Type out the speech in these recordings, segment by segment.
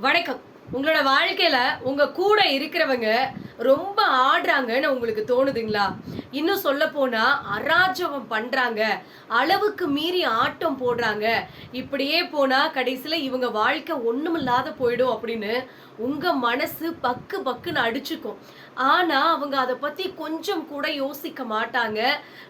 வணக்கம். உங்களோட வாழ்க்கையில் உங்கள் கூட இருக்கிறவங்க ரொம்ப ஆடுறாங்கன்னு உங்களுக்கு தோணுதுங்களா? இன்னும் சொல்ல போனா அராஜகம் பண்றாங்க. அளவுக்கு மீறி ஆட்டம் போடுறாங்க. இப்படியே போனா கடைசியில இவங்க வாழ்க்கை ஒண்ணுமில்லாத போயிடும் அப்படின்னு உங்க மனசு பக்கு பக்குன்னு அடிச்சுக்கும். ஆனா அவங்க அதை பத்தி கொஞ்சம் கூட யோசிக்க மாட்டாங்க.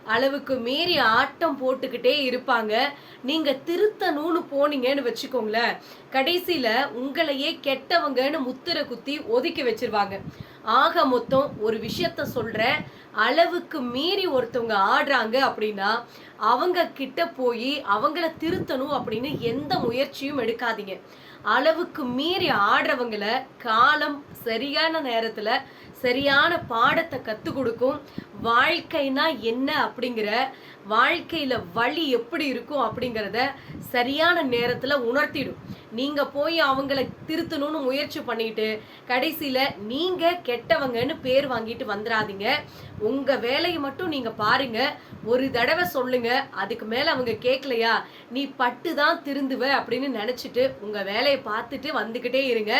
அளவுக்கு மீறி ஆட்டம் போட்டுக்கிட்டே இருப்பாங்க. நீங்க திருத்தணும்னு போனீங்கன்னு வச்சுக்கோங்களேன். கடைசியில உங்களையே கெட்டவங்கன்னு முத்திர குத்தி ஒதுக்கி வச்சிருவாங்க. ஆக மொத்தம் ஒரு விஷயத்த சொல்கிற அளவுக்கு மீறி ஒருத்தவங்க ஆடுறாங்க அப்படின்னா அவங்க கிட்ட போய் அவங்கள திருத்தணும் அப்படின்னு எந்த முயற்சியும் எடுக்காதீங்க. அளவுக்கு மீறி ஆடுறவங்கள காலம் சரியான நேரத்துல சரியான பாடத்தை கற்றுக் கொடுக்கும். வாழ்க்கைனா என்ன அப்படிங்கிற வாழ்க்கையில வழி எப்படி இருக்கும் அப்படிங்கிறத சரியான நேரத்துல உணர்த்திடும். நீங்கள் போய் அவங்கள திருத்தணும்னு முயற்சி பண்ணிட்டு கடைசியில் நீங்கள் கெட்டவங்கன்னு பேர் வாங்கிட்டு வந்துடாதீங்க உங்கள் வேலையை மட்டும் நீங்கள் பாருங்கள் ஒரு தடவை சொல்லுங்கள் அதுக்கு மேலே அவங்க கேட்கலையா நீ பட்டு தான் திருந்துவ அப்படின்னு நினச்சிட்டு உங்கள் வேலையை பார்த்துட்டு வந்துக்கிட்டே இருங்க.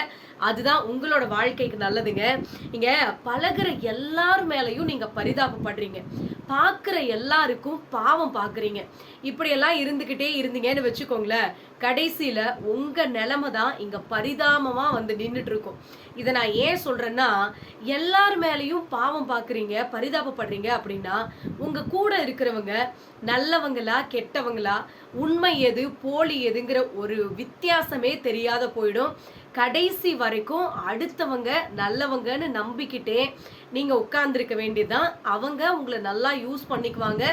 அதுதான் உங்களோட வாழ்க்கைக்கு நல்லதுங்க. இங்கே பழகுற எல்லார் மேலேயும் நீங்கள் பரிதாபப்படுறீங்க. பார்க்குற எல்லாருக்கும் பாவம் பார்க்குறீங்க. இப்படியெல்லாம் இருந்துக்கிட்டே இருந்தீங்கன்னு வச்சுக்கோங்களேன் கடைசியில் உங்கள் நிலமை தான் இங்கே பரிதாபமாக வந்து நின்றுட்டு இருக்கும் இதை நான் ஏன் சொல்கிறேன்னா எல்லார் மேலேயும் பாவம் பார்க்குறீங்க பரிதாபப்படுறீங்க அப்படின்னா உங்கள் கூட இருக்கிறவங்க நல்லவங்களா கெட்டவங்களா உண்மை எது போலி எதுங்கிற ஒரு வித்தியாசமே தெரியாத போயிடும். கடைசி வரைக்கும் அடுத்தவங்க நல்லவங்கன்னு நம்பிக்கிட்டே நீங்கள் உட்காந்துருக்க வேண்டியதுதான். அவங்க உங்களை நல்லா யூஸ் பண்ணிக்குவாங்க.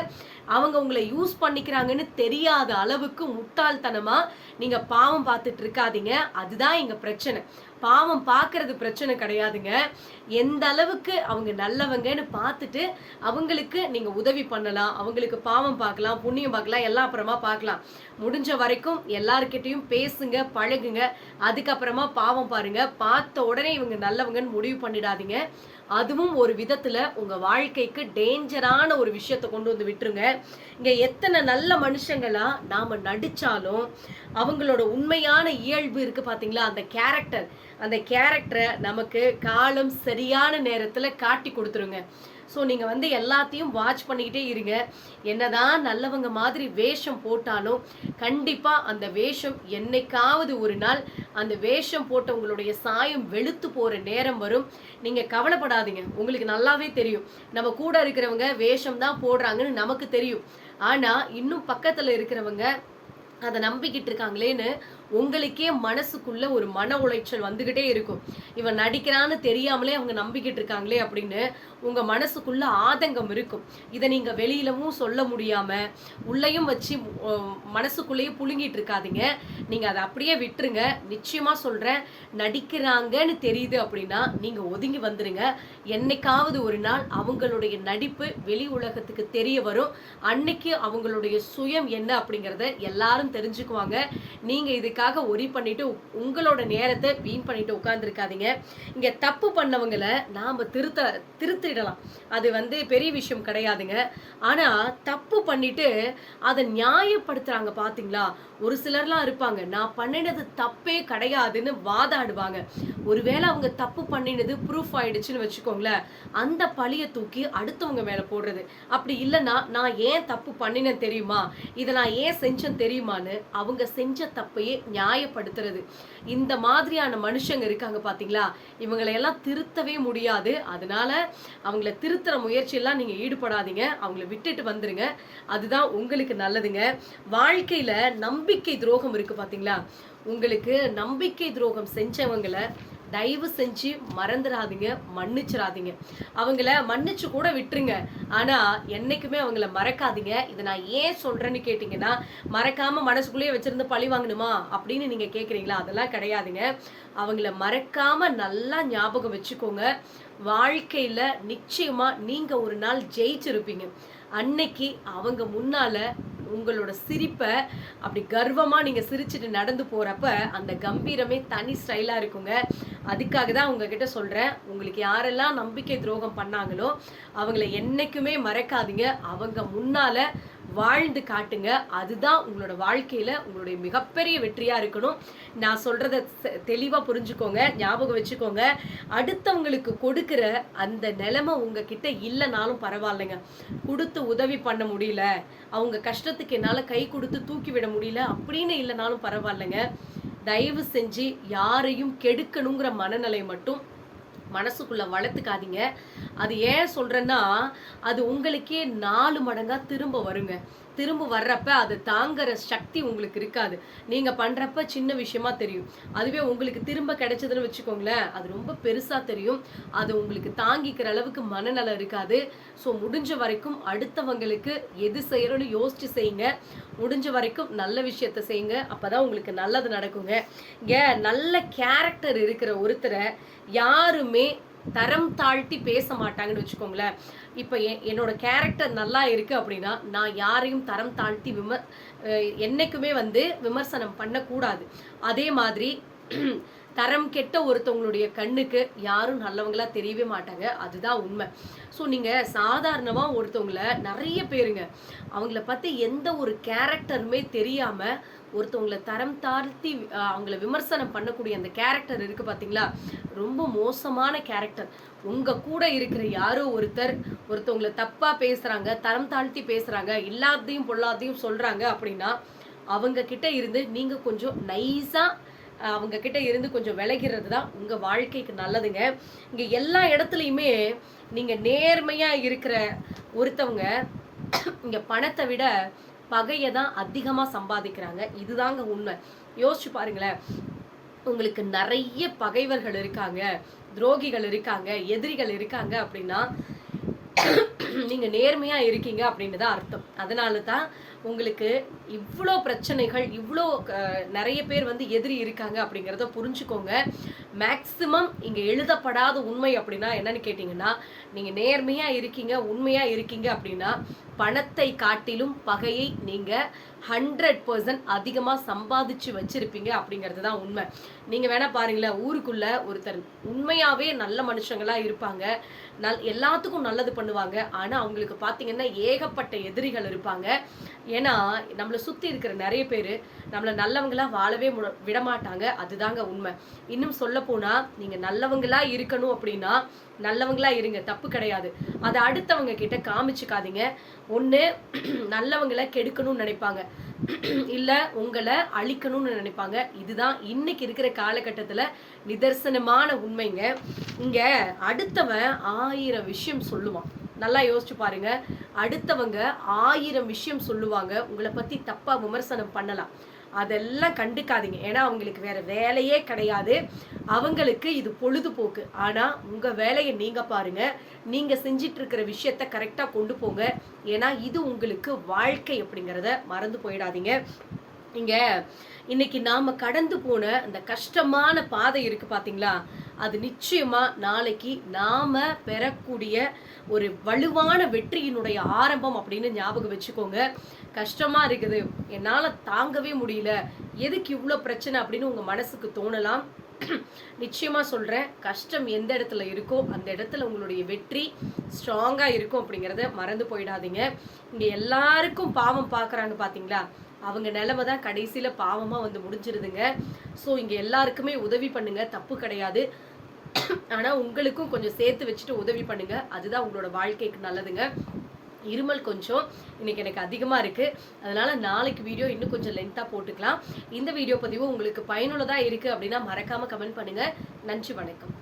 அவங்க உங்களை யூஸ் பண்ணிக்கிறாங்கன்னு தெரியாத அளவுக்கு முட்டாள்தனமாக நீங்கள் பாவம் பார்த்துட்டு இருக்காதீங்க. அதுதான் எங்கள் பிரச்சனை. பாவம் பார்க்கறது பிரச்சனை கிடையாதுங்க. எந்த அளவுக்கு அவங்க நல்லவங்கன்னு பார்த்துட்டு அவங்களுக்கு நீங்கள் உதவி பண்ணலாம். அவங்களுக்கு பாவம் பார்க்கலாம் புண்ணியம் பார்க்கலாம் எல்லாம் அப்புறமா பார்க்கலாம். முடிஞ்ச வரைக்கும் எல்லாருக்கிட்டையும் பேசுங்க பழகுங்க. அதுக்கப்புறமா பாவம் பாருங்க. பார்த்த உடனே இவங்க நல்லவங்கன்னு முடிவு பண்ணிடாதீங்க. அதுவும் ஒரு விதத்தில் உங்கள் வாழ்க்கைக்கு டேஞ்சரான ஒரு விஷயத்த கொண்டு வந்து விட்டுருங்க. இங்க எத்தனை நல்ல மனுஷங்களா நாம நடிச்சாலும் அவங்களோட உண்மையான இயல்பு இருக்கு பாத்தீங்களா? அந்த கேரக்டர் அந்த கேரக்டரை நமக்கு காலம் சரியான நேரத்தில் காட்டி கொடுத்துருங்க. ஸோ நீங்கள் வந்து எல்லாத்தையும் வாட்ச் பண்ணிக்கிட்டே இருங்க. என்னதான் நல்லவங்க மாதிரி வேஷம் போட்டாலும் கண்டிப்பாக அந்த வேஷம் என்னைக்காவது ஒரு நாள் அந்த வேஷம் போட்டவங்களுடைய சாயம் வெளுத்து போகிற நேரம் வரும். நீங்கள் கவலைப்படாதீங்க. உங்களுக்கு நல்லாவே தெரியும். நம்ம கூட இருக்கிறவங்க வேஷம் தான் போடுறாங்கன்னு நமக்கு தெரியும். ஆனால் இன்னும் பக்கத்தில் இருக்கிறவங்க அதை நம்பிக்கிட்டு இருக்காங்களேன்னு உங்களுக்கே மனசுக்குள்ள ஒரு மன உளைச்சல் வந்துகிட்டே இருக்கும். இவன் நடிக்கிறான்னு தெரியாமலே அவங்க நம்பிக்கிட்டு இருக்காங்களே அப்படின்னு உங்க மனசுக்குள்ள ஆதங்கம் இருக்கும். இதை நீங்க வெளியிலவும் சொல்ல முடியாம உள்ளேயும் வச்சு மனசுக்குள்ளேயே புழுங்கிட்டு இருக்காதீங்க. நீங்க அதை அப்படியே விட்டுருங்க. நிச்சயமா சொல்றேன் நடிக்கிறாங்கன்னு தெரியுது அப்படின்னா நீங்க ஒதுங்கி வந்துருங்க. என்னைக்காவது ஒரு நாள் அவங்களுடைய நடிப்பு வெளி உலகத்துக்கு தெரிய வரும். அன்னைக்கு அவங்களுடைய சுயம் என்ன அப்படிங்கிறத எல்லாரும் தெரிஞ்சுக்குவாங்க. நீங்க இதுக்காக ஒரி பண்ணிட்டு உங்களோட நேரத்தை வீண் பண்ணிட்டு உட்காந்துருக்காதீங்க இங்க தப்பு பண்ணவங்களை நாம திருத்த திருத்திடலாம். அது வந்து பெரிய விஷயம் கிடையாதுங்க. ஆனா தப்பு பண்ணிட்டு அதை நியாயப்படுத்துறாங்க பாத்தீங்களா? ஒரு சிலர்லாம் இருப்பாங்க நான் பண்ணினது தப்பே கிடையாதுன்னு வாதாடுவாங்க. ஒருவேளை அவங்க தப்பு பண்ணினது ப்ரூஃப் ஆயிடுச்சுன்னு வச்சுக்கோங்களேன் அந்த பழியை தூக்கி அடுத்தவங்க மேல போடுறது. அப்படி இல்லைன்னா நான் ஏன் தப்பு பண்ணினேன் தெரியுமா? இதை நான் ஏன் செஞ்சேன் தெரியுமான்னு அவங்க செஞ்ச தப்பையே நியாயப்படுத்துறது. இந்த மாதிரியான மனுஷங்க இருக்காங்க பார்த்தீங்களா இவங்களையெல்லாம் திருத்தவே முடியாது. அதனால அவங்கள திருத்துற முயற்சியெல்லாம் நீங்கள் ஈடுபடாதீங்க. அவங்கள விட்டுட்டு வந்துருங்க. அதுதான் உங்களுக்கு நல்லதுங்க. வாழ்க்கையில் நம்பிக்கை துரோகம் இருக்குது பார்த்தீங்களா உங்களுக்கு நம்பிக்கை துரோகம் செஞ்சவங்களை தயவு செஞ்சு மறந்துடாதீங்க மன்னிச்சிடாதீங்க. அவங்கள மன்னிச்சு கூட விட்டுருங்க. ஆனா என்னைக்குமே அவங்கள மறக்காதீங்க. இதை நான் ஏன் சொல்றேன்னு கேட்டிங்கன்னா மறக்காம மனசுக்குள்ளேயே வச்சிருந்து பழி வாங்கணுமா அப்படின்னு நீங்க கேட்குறீங்களா அதெல்லாம் கிடையாதுங்க. அவங்கள மறக்காம நல்லா ஞாபகம் வச்சுக்கோங்க. வாழ்க்கையில நிச்சயமா நீங்க ஒரு நாள் ஜெயிச்சிருப்பீங்க. அன்னைக்கு அவங்க முன்னால உங்களோட சிரிப்பை அப்படி கர்வமாக நீங்கள் சிரிச்சிட்டு நடந்து போகிறப்ப அந்த கம்பீரமே தனி ஸ்டைலாக இருக்குங்க. அதுக்காக தான் உங்ககிட்ட சொல்கிறேன் உங்களுக்கு யாரெல்லாம் நம்பிக்கை துரோகம் பண்ணாங்களோ அவங்கள என்றைக்குமே மறக்காதீங்க. அவங்க முன்னால் வாழ்ந்து காட்டுங்க. அதுதான் உங்களோட வாழ்க்கையில உங்களுடைய மிகப்பெரிய வெற்றியா இருக்கணும். நான் சொல்றத செ- தெளிவா புரிஞ்சுக்கோங்க ஞாபகம் வச்சுக்கோங்க. அடுத்தவங்களுக்கு கொடுக்கிற அந்த நிலைமை உங்ககிட்ட இல்லைனாலும் பரவாயில்லைங்க. கொடுத்து உதவி பண்ண முடியல. அவங்க கஷ்டத்துக்கு என்னால கை கொடுத்து தூக்கி விட முடியல அப்படின்னு இல்லைனாலும் பரவாயில்லைங்க. தயவு செஞ்சு யாரையும் கெடுக்கணுங்கிற மனநிலை மட்டும் மனசுக்குள்ளே வளர்த்துக்காதீங்க. அது ஏன் சொல்றேன்னா அது உங்களுக்கே நாலு மடங்காக திரும்ப வருங்க. திரும்ப வர்றப்ப அது தாங்குற சக்தி உங்களுக்கு இருக்காது. நீங்கள் பண்றப்ப சின்ன விஷயமா தெரியும். அதுவே உங்களுக்கு திரும்ப கிடைச்சதுன்னு வச்சுக்கோங்களேன் அது ரொம்ப பெருசாக தெரியும். அது உங்களுக்கு தாங்கிக்கிற அளவுக்கு மனநலம் இருக்காது. ஸோ முடிஞ்ச வரைக்கும் அடுத்தவங்களுக்கு எது செய்யறோன்னு யோசிச்சு செய்யுங்க. முடிஞ்ச வரைக்கும் நல்ல விஷயத்த செய்யுங்க. அப்பதான் உங்களுக்கு நல்லது நடக்குங்க. இங்க நல்ல கேரக்டர் இருக்கிற ஒருத்தரை யாருமே தரம் தாழ்த்தி பேச மாட்டாங்கன்னு வச்சுக்கோங்களேன். இப்போ என்னோட கேரக்டர் நல்லா இருக்கு அப்படின்னா நான் யாரையும் தரம் தாழ்த்தி விம என்னைக்குமே வந்து விமர்சனம் பண்ணக்கூடாது. அதே மாதிரி தரம் கெட்ட ஒருத்தவங்களுடைய கண்ணுக்கு யாரும் நல்லவங்களா தெரியவே மாட்டாங்க. அதுதான் உண்மை. ஸோ நீங்கள் சாதாரணமாக ஒருத்தவங்கள நிறைய பேருங்க அவங்கள பற்றி எந்த ஒரு கேரக்டருமே தெரியாமல் ஒருத்தவங்களை தரம் தாழ்த்தி அவங்கள விமர்சனம் பண்ணக்கூடிய அந்த கேரக்டர் இருக்கு பார்த்தீங்களா ரொம்ப மோசமான கேரக்டர். உங்க கூட இருக்கிற யாரோ ஒருத்தர் ஒருத்தவங்கள தப்பா பேசுறாங்க தரம் தாழ்த்தி பேசுறாங்க இல்லாதையும் பொல்லாதையும் சொல்றாங்க அப்படின்னா அவங்க கிட்ட இருந்து நீங்க கொஞ்சம் நைஸா அவங்க கிட்ட இருந்து கொஞ்சம் விலகிறது தான் உங்க வாழ்க்கைக்கு நல்லதுங்க. இங்க எல்லா இடத்துலையுமே நீங்க நேர்மையா இருக்கிற ஒருத்தவங்க இங்க பணத்தை விட பகையை தான் அதிகமா சம்பாதிக்கிறாங்க. இதுதாங்க உண்மை. யோசிச்சு பாருங்களேன். உங்களுக்கு நிறைய பகைவர்கள் இருக்காங்க துரோகிகள் இருக்காங்க எதிரிகள் இருக்காங்க அப்படின்னா நீங்கள் நேர்மையாக இருக்கீங்க அப்படின்னு தான் அர்த்தம். அதனால தான் உங்களுக்கு இவ்வளோ பிரச்சனைகள் இவ்வளோ நிறைய பேர் வந்து எதிரி இருக்காங்க அப்படிங்கிறத புரிஞ்சுக்கோங்க. மேக்சிமம் இங்கே எழுதப்படாத உண்மை அப்படின்னா என்னன்னு கேட்டிங்கன்னா நீங்கள் நேர்மையாக இருக்கீங்க உண்மையாக இருக்கீங்க அப்படின்னா பணத்தை காட்டிலும் பகையை நீங்கள் ஹண்ட்ரட் பர்சன்ட் அதிகமாக சம்பாதிச்சு வச்சிருப்பீங்க அப்படிங்கிறது தான் உண்மை. நீங்கள் வேணால் பாருங்களேன் ஊருக்குள்ளே ஒருத்தர் உண்மையாகவே நல்ல மனுஷங்களாக இருப்பாங்க. நல் எல்லாத்துக்கும் நல்லது பண்ணுவாங்க. ஆனா அவங்களுக்கு பாத்தீங்கன்னா ஏகப்பட்ட எதிரிகள் இருப்பாங்க. ஏன்னா நம்மளை சுத்தி இருக்கிற நிறைய பேர் நம்மளை நல்லவங்களா வாழவே முட- விட மாட்டாங்க அதுதாங்க உண்மை. இன்னும் சொல்ல போனா நீங்க நல்லவங்களா இருக்கணும் அப்படின்னா நல்லவங்களா இருங்க. தப்பு கிடையாது. அதை அடுத்தவங்க கிட்ட காமிச்சுக்காதீங்க. ஒண்ணு நல்லவங்களை கெடுக்கணும்னு நினைப்பாங்க. இல்ல உங்களை அழிக்கணும்னு நினைப்பாங்க. இதுதான் இன்னைக்கு இருக்கிற காலகட்டத்துல நிதர்சனமான உண்மைங்க. இங்க அடுத்தவன் ஆயிரம் விஷயம் சொல்லுவான். நல்லா யோசிச்சு பாருங்க. அடுத்தவங்க ஆயிரம் விஷயம் சொல்லுவாங்க. உங்களை பத்தி தப்பா விமர்சனம் பண்ணலாம். அதெல்லாம் கண்டுக்காதீங்க. ஏன்னா அவங்களுக்கு வேற வேலையே கிடையாது. அவங்களுக்கு இது பொழுதுபோக்கு. ஆனா உங்க வேலையை நீங்க பாருங்க. நீங்க செஞ்சிட்டு இருக்கிற விஷயத்த கரெக்டா கொண்டு போங்க. ஏன்னா இது உங்களுக்கு வாழ்க்கை அப்படிங்கிறத மறந்து போயிடாதீங்க. நீங்கள் இன்னைக்கு நாம கடந்து போன அந்த கஷ்டமான பாதை இருக்கு பாத்தீங்களா? அது நிச்சயமா நாளைக்கு நாம பெறக்கூடிய ஒரு வலுவான வெற்றியினுடைய ஆரம்பம் அப்படின்னு ஞாபகம் வச்சுக்கோங்க. கஷ்டமா இருக்குது. என்னால தாங்கவே முடியல. எதுக்கு இவ்வளோ பிரச்சனை அப்படின்னு உங்க மனசுக்கு தோணலாம். நிச்சயமா சொல்றேன். கஷ்டம் எந்த இடத்துல இருக்கோ அந்த இடத்துல உங்களுடைய வெற்றி ஸ்ட்ராங்கா இருக்கும் அப்படிங்கிறத மறந்து போயிடாதீங்க. இங்க எல்லாருக்கும் பாவம் பார்க்கறாங்க பாத்தீங்களா? அவங்க நிலமை தான் கடைசியில் பாவமாக வந்து முடிஞ்சிருதுங்க. ஸோ இங்கே எல்லாருக்குமே உதவி பண்ணுங்க. தப்பு கிடையாது. ஆனால் உங்களுக்கும் கொஞ்சம் சேர்த்து வச்சுட்டு உதவி பண்ணுங்க. அதுதான் உங்களோட வாழ்க்கைக்கு நல்லதுங்க. இருமல் கொஞ்சம். இன்னைக்கு எனக்கு அதிகமாக இருக்குது அதனால நாளைக்கு வீடியோ இன்னும் கொஞ்சம் லென்த்தாக போட்டுக்கலாம். இந்த வீடியோ பதிவு உங்களுக்கு பயனுள்ளதாக இருக்குது அப்படின்னா மறக்காமல் கமெண்ட் பண்ணுங்கள் நன்றி வணக்கம்.